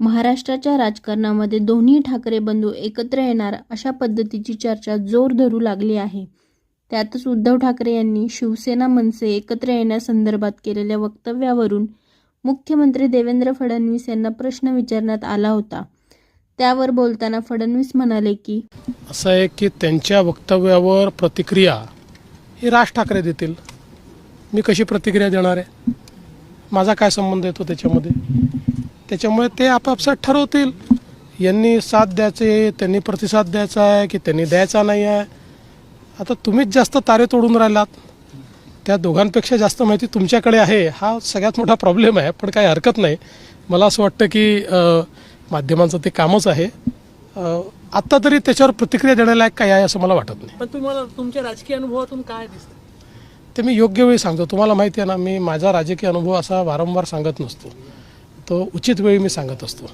महाराष्ट्राच्या राजकारणामध्ये दोन्ही ठाकरे बंधू एकत्र येणार अशा पद्धतीची चर्चा जोर धरू लागली आहे. त्यातच उद्धव ठाकरे यांनी शिवसेना मनसे एकत्र येण्यासंदर्भात केलेल्या वक्तव्यावरून मुख्यमंत्री देवेंद्र फडणवीस यांना प्रश्न विचारण्यात आला होता. त्यावर बोलताना फडणवीस म्हणाले की असं आहे की त्यांच्या वक्तव्यावर प्रतिक्रिया ही राज ठाकरे देतील. मी कशी प्रतिक्रिया देणार आहे? माझा काय संबंध येतो त्याच्यामध्ये? त्याच्यामुळे ते आपापसात ठरवतील. यांनी साथ द्यायचे त्यांनी प्रतिसाद द्यायचा आहे की त्यांनी द्यायचा नाही आहे. आता तुम्हीच जास्त तारे तोडून राहिलात. त्या दोघांपेक्षा जास्त माहिती तुमच्याकडे आहे. हा सगळ्यात मोठा प्रॉब्लेम आहे पण काही हरकत नाही. मला असं वाटतं की माध्यमांचं ते कामच आहे. आत्ता तरी त्याच्यावर प्रतिक्रिया देण्यालायक काय आहे असं मला वाटत नाही. पण तुम्हाला तुमच्या राजकीय अनुभवातून काय दिसतं? ते मी योग्य वेळी सांगतो. तुम्हाला माहिती आहे ना मी माझा राजकीय अनुभव असा वारंवार सांगत नसतो. तो उचित वेळी मी सांगत असतो.